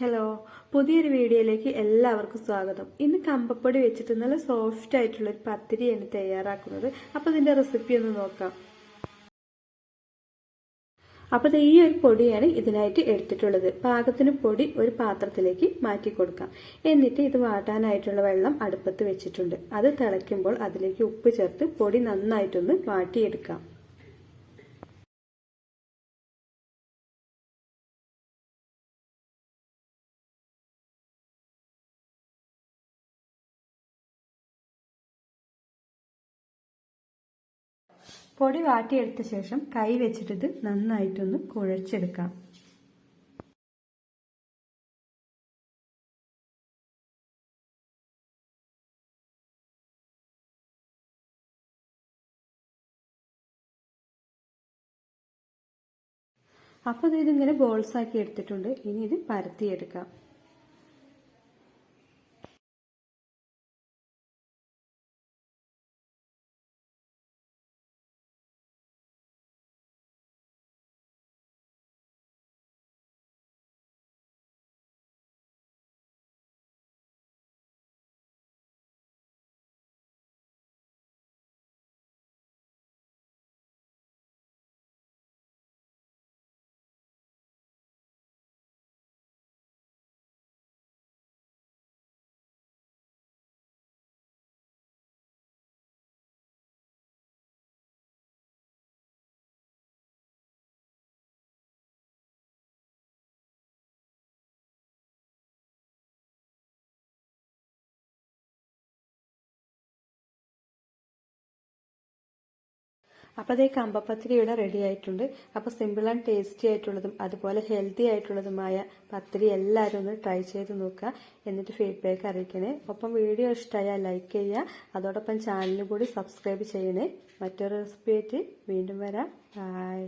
Hello പുതിയൊരു വീഡിയോയിലേക്ക് എല്ലാവർക്കും സ്വാഗതം. ഇന്ന് കമ്പപ്പൊടി വെച്ചിട്ട് നല്ല സോഫ്റ്റ് ആയിട്ടുള്ള ഒരു പത്തിരിയാണ് തയ്യാറാക്കുന്നത്. അപ്പോൾ ഇതിന്റെ റെസിപ്പി ഒന്ന് നോക്കാം. അപ്പോൾ ഈ ഒരു പൊടിയാണ് ഇതിനായിട്ട് എടുത്തിട്ടുള്ളത്. പാകത്തിന് പൊടി ഒരു പാത്രത്തിലേക്ക് മാറ്റി കൊടുക്കാം. എന്നിട്ട് ഇത് വാട്ടാനായിട്ടുള്ള വെള്ളം അടുപ്പത്ത് വെച്ചിട്ടുണ്ട്. അത് തിളയ്ക്കുമ്പോൾ അതിലേക്ക് ഉപ്പ് ചേർത്ത് പൊടി നന്നായിട്ടൊന്ന് വാട്ടിയെടുക്കാം. പൊടി വാട്ടിയെടുത്ത ശേഷം കൈ വെച്ചിട്ടിത് നന്നായിട്ടൊന്ന് കുഴച്ചെടുക്കാം. അപ്പോൾ ഇതിങ്ങനെ ബോൾസ് ആക്കി എടുത്തിട്ടുണ്ട്. ഇനി ഇത് പരത്തിയെടുക്കാം. അപ്പോൾ അതേ കമ്പപ്പത്തിരി ഇവിടെ റെഡി ആയിട്ടുണ്ട്. അപ്പോൾ സിമ്പിൾ ആൻഡ് ടേസ്റ്റി ആയിട്ടുള്ളതും അതുപോലെ ഹെൽത്തി ആയിട്ടുള്ളതുമായ പത്തിരി എല്ലാവരും ഒന്ന് ട്രൈ ചെയ്ത് നോക്കുക എന്നിട്ട് ഫീഡ്ബാക്ക് അറിയിക്കണേ. ഒപ്പം വീഡിയോ ഇഷ്ടമായാൽ ലൈക്ക് ചെയ്യുക. അതോടൊപ്പം ചാനലും കൂടി സബ്സ്ക്രൈബ് ചെയ്യണേ. മറ്റൊരു റെസിപ്പി ആയിട്ട് വീണ്ടും വരാം. ബൈ